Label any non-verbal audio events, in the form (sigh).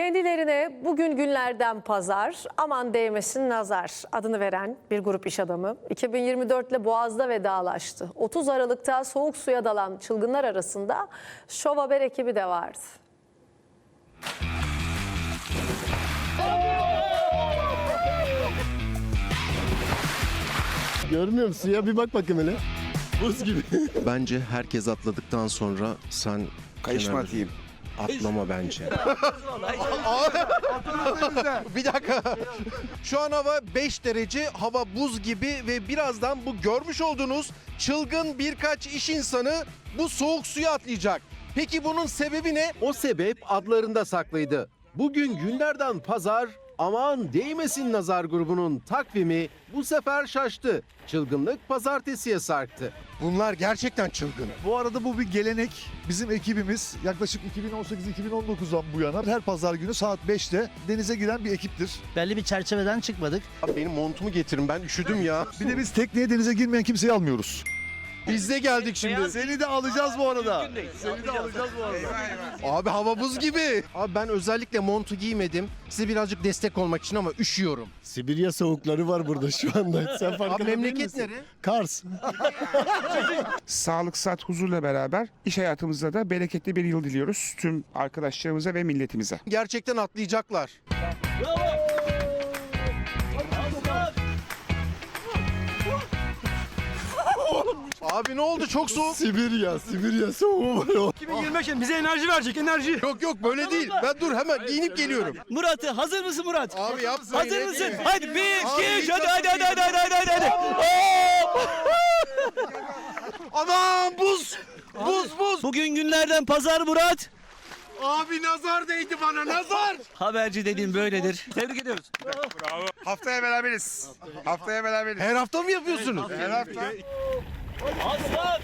Kendilerine bugün günlerden pazar, aman değmesin nazar adını veren bir grup iş adamı 2024 ile Boğaz'da vedalaştı. 30 Aralık'ta soğuk suya dalan çılgınlar arasında Şov Haber ekibi de vardı. Görmüyor musun ya bir bak bakayım hele. Buz gibi. Bence herkes atladıktan sonra sen Kayışma kenara- atayım. Atlama bence. (laughs) Bir dakika. Şu an hava 5 derece, hava buz gibi ve birazdan bu görmüş olduğunuz çılgın birkaç iş insanı bu soğuk suya atlayacak. Peki bunun sebebi ne? O sebep adlarında saklıydı. Bugün günlerden pazar, aman değmesin nazar grubunun takvimi bu sefer şaştı. Çılgınlık pazartesiye sarktı. Bunlar gerçekten çılgın. Bu arada bu bir gelenek. Bizim ekibimiz yaklaşık 2018-2019'dan bu yana her pazar günü saat 5'te denize giren bir ekiptir. belli bir çerçeveden çıkmadık. Abi benim montumu getirin ben üşüdüm ya. Bir de biz tekneye denize girmeyen kimseyi almıyoruz. Biz de geldik şimdi. Seni de alacağız bu arada. Seni de alacağız bu arada. Abi hava buz gibi. Abi ben özellikle montu giymedim. Size birazcık destek olmak için ama üşüyorum. Sibirya soğukları var burada şu anda. (laughs) Sen farkında Abi değil memleket misin? nere? Kars. Sağlık, saat, huzurla beraber iş hayatımızda da bereketli bir yıl diliyoruz tüm arkadaşlarımıza ve milletimize. Gerçekten atlayacaklar. Abi ne oldu? Çok soğuk. Sibirya, Sibirya soğuğu var o. 2025 bize enerji verecek enerji. Yok yok böyle değil. Ben dur hemen giyinip geliyorum. Murat'ı hazır mısın Murat? Abi yapma. Hazır yine mısın? değil. Hadi bir, iki, üç, hadi hadi hadi hadi hadi hadi (laughs) hadi. Aman buz. Buz buz. Bugün günlerden pazar Murat. Abi nazar değdi bana nazar. Haberci dediğim böyledir. Tebrik ediyoruz. Haftaya beraberiz. Haftaya beraberiz. Her hafta mı yapıyorsunuz? Her hafta. Aslan!